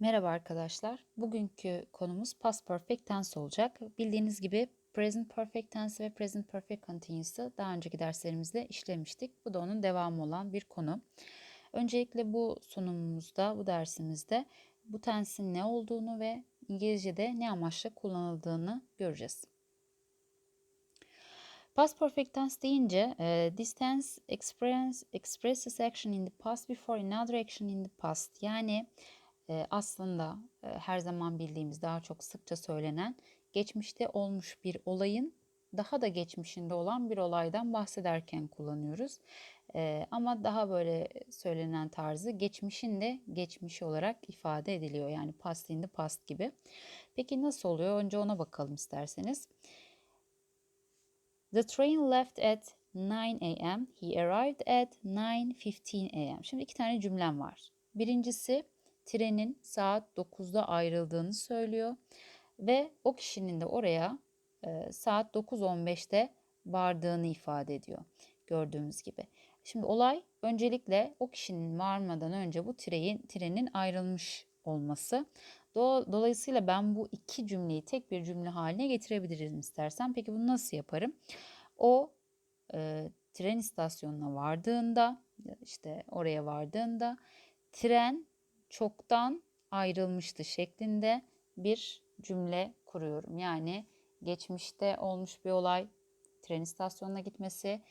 Merhaba arkadaşlar. Bugünkü konumuz past perfect tense olacak. Bildiğiniz gibi present perfect tense ve present perfect continuous'ı daha önceki derslerimizde işlemiştik. Bu da onun devamı olan bir konu. Öncelikle bu sunumumuzda, bu dersimizde bu tense'in ne olduğunu ve İngilizce'de ne amaçla kullanıldığını göreceğiz. Past perfect tense deyince e, this tense experience, expresses action in the past before another action in the past. Yani aslında her zaman bildiğimiz daha çok sıkça söylenen geçmişte olmuş bir olayın daha da geçmişinde olan bir olaydan bahsederken kullanıyoruz. Ama daha böyle söylenen tarzı geçmişin de geçmişi olarak ifade ediliyor. Yani past in the past gibi. Peki nasıl oluyor? Önce ona bakalım isterseniz. The train left at 9 a.m. He arrived at 9.15 a.m. Şimdi iki tane cümlem var. Birincisi trenin saat 9'da ayrıldığını söylüyor ve o kişinin de oraya e, saat 9.15'te vardığını ifade ediyor gördüğümüz gibi. Şimdi olay öncelikle o kişinin varmadan önce bu trenin, trenin ayrılmış olması. Dolayısıyla ben bu iki cümleyi tek bir cümle haline getirebilirim istersen. Peki bunu nasıl yaparım? O e, tren istasyonuna vardığında işte oraya vardığında tren çoktan ayrılmıştı şeklinde bir cümle kuruyorum. Yani geçmişte olmuş bir olay tren istasyonuna gitmesi,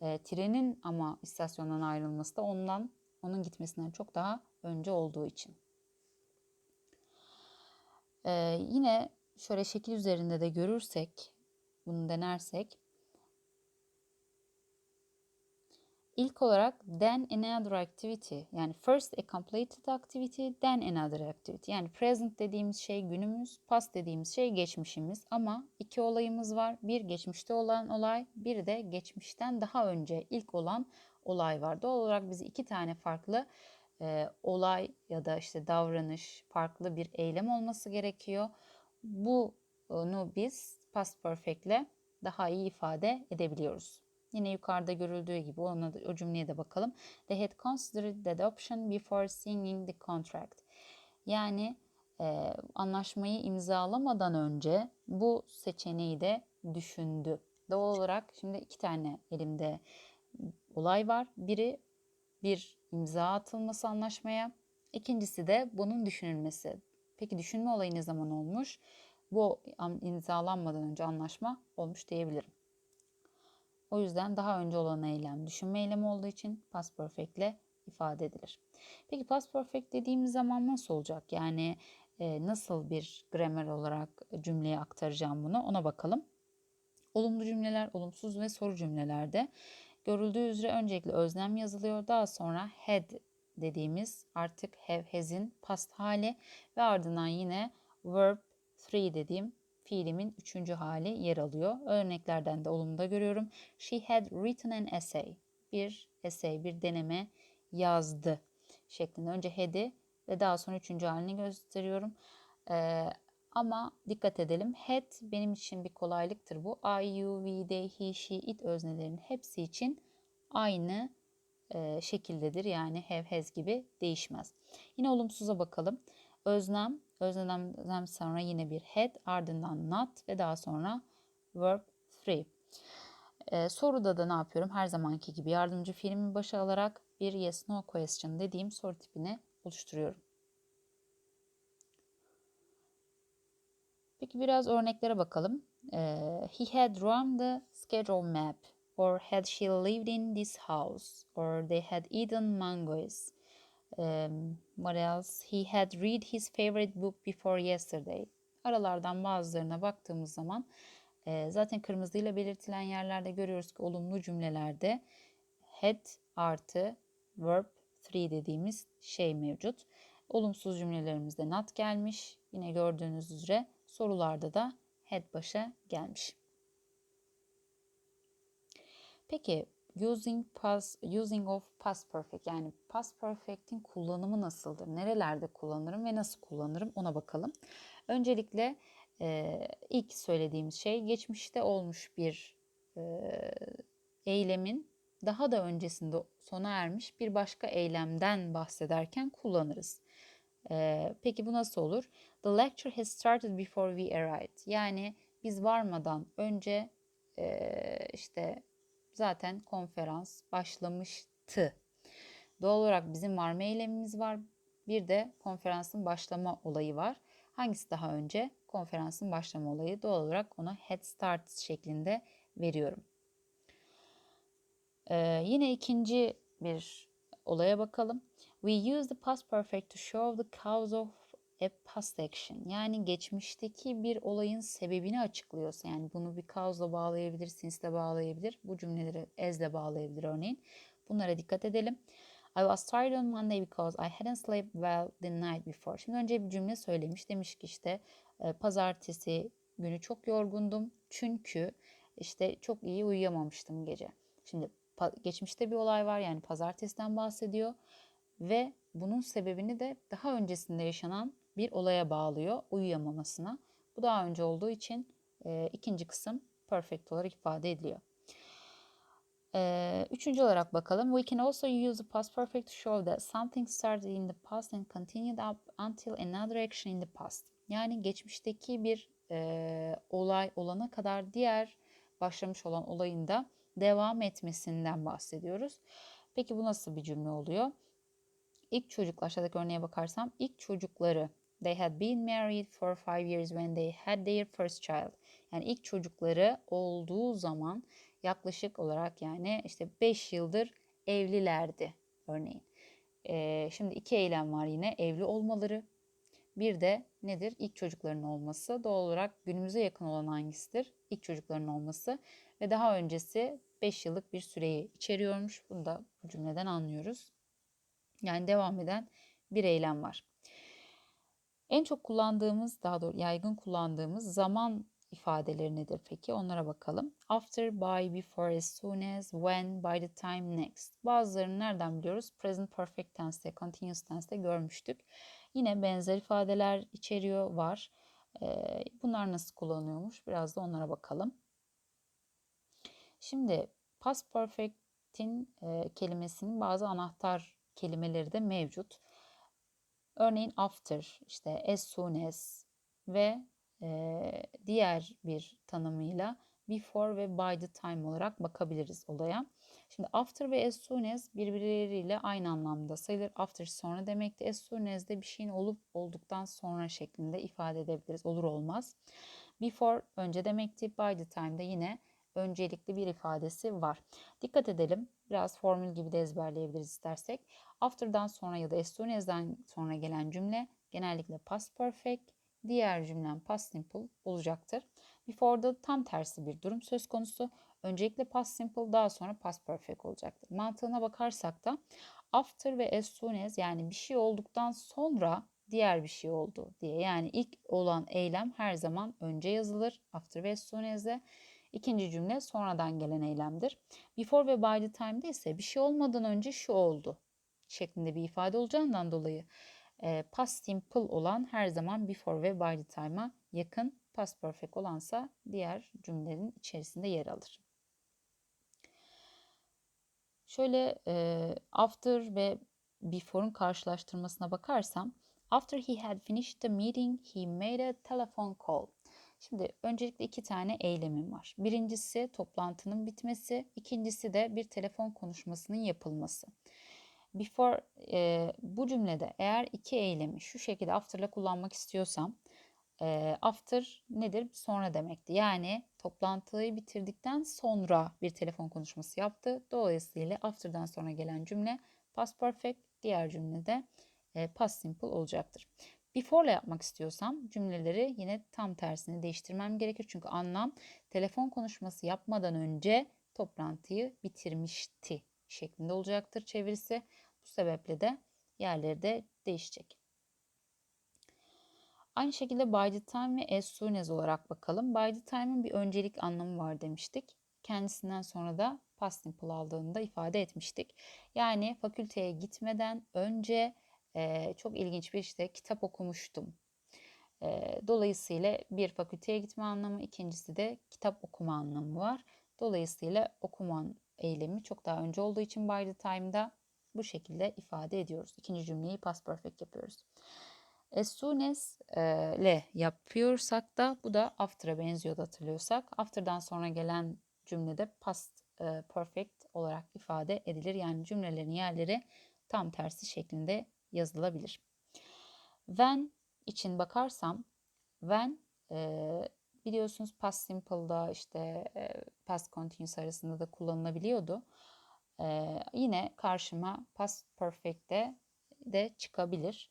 e, trenin ama istasyondan ayrılması da ondan onun gitmesinden çok daha önce olduğu için. E, yine şöyle şekil üzerinde de görürsek, bunu denersek İlk olarak then another activity yani first a completed activity then another activity. Yani present dediğimiz şey günümüz, past dediğimiz şey geçmişimiz ama iki olayımız var. Bir geçmişte olan olay, bir de geçmişten daha önce ilk olan olay var. Doğal olarak bizi iki tane farklı e, olay ya da işte davranış, farklı bir eylem olması gerekiyor. Bunu biz past perfect ile daha iyi ifade edebiliyoruz. Yine yukarıda görüldüğü gibi ona da, o cümleye de bakalım. They had considered the adoption before signing the contract. Yani e, anlaşmayı imzalamadan önce bu seçeneği de düşündü. Doğal olarak şimdi iki tane elimde olay var. Biri bir imza atılması anlaşmaya. İkincisi de bunun düşünülmesi. Peki düşünme olayı ne zaman olmuş? Bu imzalanmadan önce anlaşma olmuş diyebilirim. O yüzden daha önce olan eylem düşünme eylemi olduğu için past perfect ile ifade edilir. Peki past perfect dediğimiz zaman nasıl olacak? Yani e, nasıl bir gramer olarak cümleye aktaracağım bunu ona bakalım. Olumlu cümleler, olumsuz ve soru cümlelerde görüldüğü üzere öncelikle özlem yazılıyor. Daha sonra had dediğimiz artık have has'in past hali ve ardından yine verb 3 dediğim fiilimin üçüncü hali yer alıyor. Örneklerden de olumda görüyorum. She had written an essay. Bir essay, bir deneme yazdı şeklinde. Önce had'i ve daha sonra üçüncü halini gösteriyorum. Ee, ama dikkat edelim. Had benim için bir kolaylıktır bu. I, you, we, they, he, she, it öznelerinin hepsi için aynı e, şekildedir. Yani have, has gibi değişmez. Yine olumsuza bakalım. Özlem Özlemden sonra yine bir had, ardından not ve daha sonra verb 3. Ee, soruda da ne yapıyorum? Her zamanki gibi yardımcı fiilimi başa alarak bir yes no question dediğim soru tipini oluşturuyorum. Peki biraz örneklere bakalım. Ee, he had drawn the schedule map or had she lived in this house or they had eaten mangoes Um, what else? He had read his favorite book before yesterday. Aralardan bazılarına baktığımız zaman e, zaten kırmızıyla belirtilen yerlerde görüyoruz ki olumlu cümlelerde had artı verb 3 dediğimiz şey mevcut. Olumsuz cümlelerimizde not gelmiş. Yine gördüğünüz üzere sorularda da had başa gelmiş. Peki Using past, using of past perfect yani past perfect'in kullanımı nasıldır? Nerelerde kullanırım ve nasıl kullanırım ona bakalım. Öncelikle e, ilk söylediğimiz şey geçmişte olmuş bir e, eylemin daha da öncesinde sona ermiş bir başka eylemden bahsederken kullanırız. Ee, peki bu nasıl olur? The lecture has started before we arrived. Yani biz varmadan önce e, işte zaten konferans başlamıştı. Doğal olarak bizim varma eylemimiz var. Bir de konferansın başlama olayı var. Hangisi daha önce? Konferansın başlama olayı. Doğal olarak ona head start şeklinde veriyorum. Ee, yine ikinci bir olaya bakalım. We use the past perfect to show the cause of a past action. Yani geçmişteki bir olayın sebebini açıklıyorsa yani bunu bir cause'la bağlayabilir, since'le bağlayabilir. Bu cümleleri as'le bağlayabilir örneğin. Bunlara dikkat edelim. I was tired on Monday because I hadn't slept well the night before. Şimdi önce bir cümle söylemiş. Demiş ki işte e, pazartesi günü çok yorgundum çünkü işte çok iyi uyuyamamıştım gece. Şimdi geçmişte bir olay var yani pazartesiden bahsediyor ve bunun sebebini de daha öncesinde yaşanan bir olaya bağlıyor uyuyamamasına. Bu daha önce olduğu için e, ikinci kısım perfect olarak ifade ediliyor. E, üçüncü olarak bakalım. We can also use the past perfect to show that something started in the past and continued up until another action in the past. Yani geçmişteki bir e, olay olana kadar diğer başlamış olan olayın da devam etmesinden bahsediyoruz. Peki bu nasıl bir cümle oluyor? İlk çocuklar aşağıdaki örneğe bakarsam ilk çocukları they had been married for five years when they had their first child. Yani ilk çocukları olduğu zaman yaklaşık olarak yani işte 5 yıldır evlilerdi örneğin. Ee, şimdi iki eylem var yine evli olmaları. Bir de nedir? İlk çocukların olması. Doğal olarak günümüze yakın olan hangisidir? İlk çocukların olması ve daha öncesi 5 yıllık bir süreyi içeriyormuş. Bunu da bu cümleden anlıyoruz. Yani devam eden bir eylem var. En çok kullandığımız, daha doğrusu yaygın kullandığımız zaman ifadeleri nedir peki? Onlara bakalım. After, by, before, as soon as, when, by the time, next. Bazılarını nereden biliyoruz? Present perfect tense'te, continuous tense'te görmüştük. Yine benzer ifadeler içeriyor, var. Bunlar nasıl kullanıyormuş? Biraz da onlara bakalım. Şimdi past perfect'in kelimesinin bazı anahtar kelimeleri de mevcut. Örneğin after, işte as soon as ve e, diğer bir tanımıyla before ve by the time olarak bakabiliriz olaya. Şimdi after ve as soon as birbirleriyle aynı anlamda sayılır. After sonra demekti. As soon as de bir şeyin olup olduktan sonra şeklinde ifade edebiliriz. Olur olmaz. Before önce demekti. By the time de yine öncelikli bir ifadesi var. Dikkat edelim. Biraz formül gibi de ezberleyebiliriz istersek. After'dan sonra ya da as soon as'dan sonra gelen cümle genellikle past perfect, diğer cümlem past simple olacaktır. Before'da tam tersi bir durum söz konusu. Öncelikle past simple daha sonra past perfect olacaktır. Mantığına bakarsak da after ve as soon as yani bir şey olduktan sonra diğer bir şey oldu diye. Yani ilk olan eylem her zaman önce yazılır. After ve as soon as'e. İkinci cümle sonradan gelen eylemdir. Before ve by the time'de ise bir şey olmadan önce şu oldu şeklinde bir ifade olacağından dolayı e, past simple olan her zaman before ve by the time'a yakın, past perfect olansa diğer cümlelerin içerisinde yer alır. Şöyle e, after ve before'un karşılaştırmasına bakarsam after he had finished the meeting he made a telephone call. Şimdi öncelikle iki tane eylemim var. Birincisi toplantının bitmesi, ikincisi de bir telefon konuşmasının yapılması. Before e, bu cümlede eğer iki eylemi şu şekilde after'la kullanmak istiyorsam e, after nedir? Sonra demekti. Yani toplantıyı bitirdikten sonra bir telefon konuşması yaptı. Dolayısıyla after'dan sonra gelen cümle past perfect, diğer cümlede e, past simple olacaktır. Before ile yapmak istiyorsam cümleleri yine tam tersini değiştirmem gerekir. Çünkü anlam telefon konuşması yapmadan önce toplantıyı bitirmişti şeklinde olacaktır çevirisi. Bu sebeple de yerleri de değişecek. Aynı şekilde by the time ve as soon as olarak bakalım. By the time'ın bir öncelik anlamı var demiştik. Kendisinden sonra da past simple aldığını da ifade etmiştik. Yani fakülteye gitmeden önce e, çok ilginç bir işte kitap okumuştum. E, dolayısıyla bir fakülteye gitme anlamı, ikincisi de kitap okuma anlamı var. Dolayısıyla okuman eylemi çok daha önce olduğu için by the time'da bu şekilde ifade ediyoruz. İkinci cümleyi past perfect yapıyoruz. As soon as e, ile yapıyorsak da bu da after'a benziyordu hatırlıyorsak. After'dan sonra gelen cümlede past e, perfect olarak ifade edilir. Yani cümlelerin yerleri tam tersi şeklinde yazılabilir. When için bakarsam when e, biliyorsunuz past simple'da işte e, past continuous arasında da kullanılabiliyordu. E, yine karşıma past perfect'te de çıkabilir.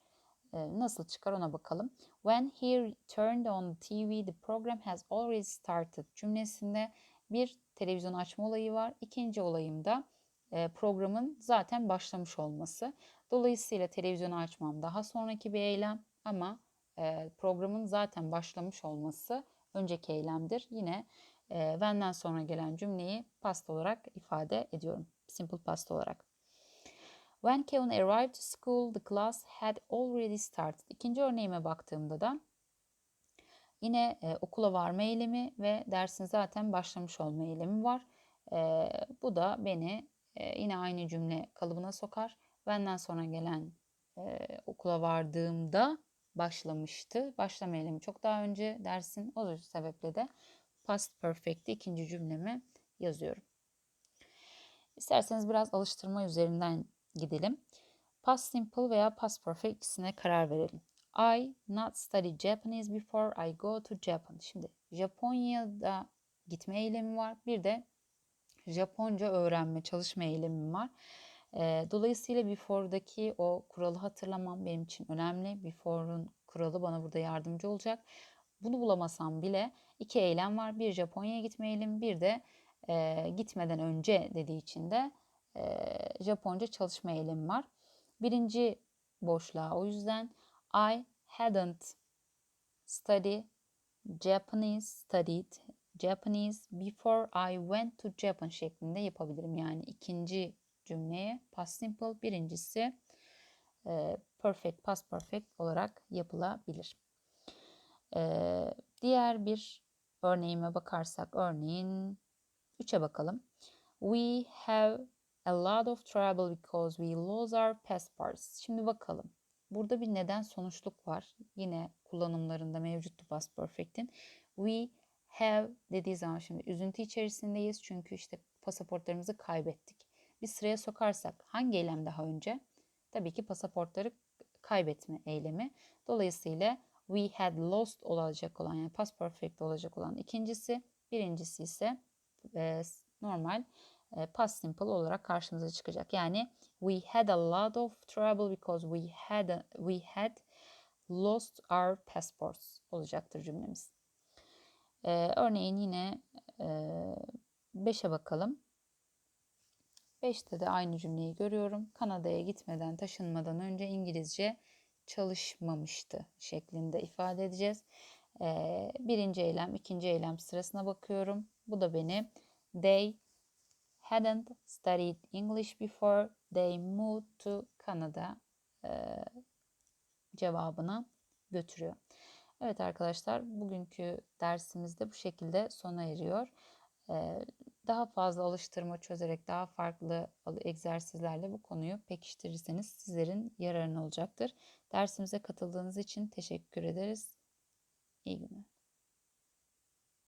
E, nasıl çıkar ona bakalım. When he turned on the TV, the program has already started cümlesinde bir televizyon açma olayı var. İkinci olayımda programın zaten başlamış olması. Dolayısıyla televizyonu açmam daha sonraki bir eylem ama e, programın zaten başlamış olması önceki eylemdir. Yine e, when'den sonra gelen cümleyi past olarak ifade ediyorum. Simple past olarak. When Kevin arrived to school, the class had already started. İkinci örneğime baktığımda da yine e, okula varma eylemi ve dersin zaten başlamış olma eylemi var. E, bu da beni e, yine aynı cümle kalıbına sokar. Benden sonra gelen e, okula vardığımda başlamıştı. Başlama eylemi çok daha önce dersin. O sebeple de past perfect'i ikinci cümleme yazıyorum. İsterseniz biraz alıştırma üzerinden gidelim. Past simple veya past perfect ikisine karar verelim. I not study Japanese before I go to Japan. Şimdi Japonya'da gitme eylemi var. Bir de Japonca öğrenme, çalışma eylemi var. Dolayısıyla before'daki o kuralı hatırlamam benim için önemli. Before'un kuralı bana burada yardımcı olacak. Bunu bulamasam bile iki eylem var. Bir Japonya'ya gitme eylemi, bir de e, gitmeden önce dediği için de e, Japonca çalışma eylemi var. Birinci boşluğa o yüzden I hadn't studied Japanese studied Japanese before I went to Japan şeklinde yapabilirim. Yani ikinci cümleye past simple, birincisi e, perfect, past perfect olarak yapılabilir. E, diğer bir örneğime bakarsak örneğin 3'e bakalım. We have a lot of trouble because we lost our passports. Şimdi bakalım. Burada bir neden sonuçluk var. Yine kullanımlarında mevcuttu past perfect'in. We have dediği zaman şimdi üzüntü içerisindeyiz. Çünkü işte pasaportlarımızı kaybettik. Bir sıraya sokarsak hangi eylem daha önce? Tabii ki pasaportları kaybetme eylemi. Dolayısıyla we had lost olacak olan yani past perfect olacak olan ikincisi. Birincisi ise e, normal e, past simple olarak karşımıza çıkacak. Yani we had a lot of trouble because we had a, we had lost our passports olacaktır cümlemiz. Ee, örneğin yine 5'e bakalım. 5'te de aynı cümleyi görüyorum. Kanada'ya gitmeden, taşınmadan önce İngilizce çalışmamıştı şeklinde ifade edeceğiz. Ee, birinci eylem, ikinci eylem sırasına bakıyorum. Bu da beni they hadn't studied English before they moved to Canada e, cevabına götürüyor. Evet arkadaşlar bugünkü dersimizde bu şekilde sona eriyor. Daha fazla alıştırma çözerek daha farklı egzersizlerle bu konuyu pekiştirirseniz sizlerin yararına olacaktır. Dersimize katıldığınız için teşekkür ederiz. İyi günler.